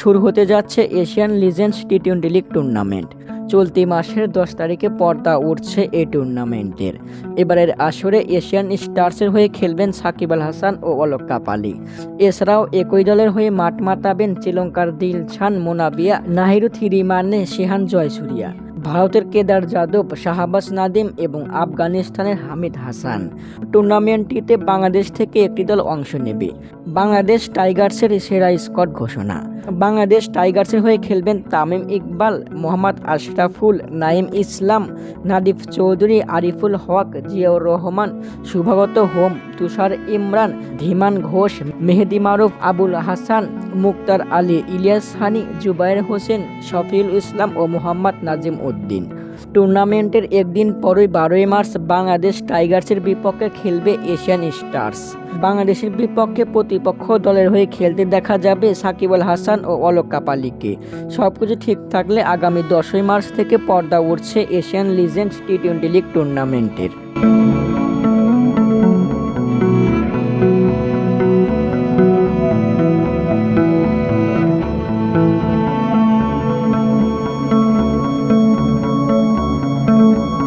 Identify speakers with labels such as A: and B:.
A: শুরু হতে যাচ্ছে Asian legends T twenty league tournament. চলতি মাসের দশ তারিখে পর্দা উঠছে এই টুর্নামেন্টের। এবারের আসরে এশিয়ান স্টার্সের হয়ে খেলবেন সাকিব আল হাসান ও অলক কাপালি। এছাড়াও একই দলের হয়ে মাঠ মাতাবেন শ্রীলঙ্কার দিলছান মোনাবিয়া, নাহিরু থিরিমানে সিহান জয়সুরিয়া। ভারতের কেদার যাদব, শাহাবাজ নাদিম এবং আফগানিস্তানের হামিদ হাসান। টুর্নামেন্টটিতে বাংলাদেশ থেকে একটি দল অংশ নেবে। বাংলাদেশ টাইগার্সের সেরা স্কট ঘোষণা। বাংলাদেশ টাইগার্সের হয়ে খেলবেন তামিম ইকবাল, মোহাম্মদ আশরাফুল নাইম ইসলাম, নাদিফ চৌধুরী, আরিফুল হক, জিয়াউর রহমান, শুভাগত হোম, তুষার ইমরান, ধীমান ঘোষ, মেহেদি মারুফ, আবুল হাসান, মুক্তার আলী, ইলিয়াস হানি, জুবায়ের হোসেন, শফিউল ইসলাম ও মোহাম্মদ নাজিম উদ্দিন টুর্নামেন্টের একদিন পরই বারোই মার্চ বাংলাদেশ টাইগার্সের বিপক্ষে খেলবে এশিয়ান স্টার্স। বাংলাদেশের বিপক্ষে প্রতিপক্ষ দলের হয়ে খেলতে দেখা যাবে সাকিব আল হাসান ও অলোক কাপালিকে। সবকিছু ঠিক থাকলে আগামী দশই মার্চ থেকে পর্দা উঠছে Asian legends T twenty league টুর্নামেন্টের।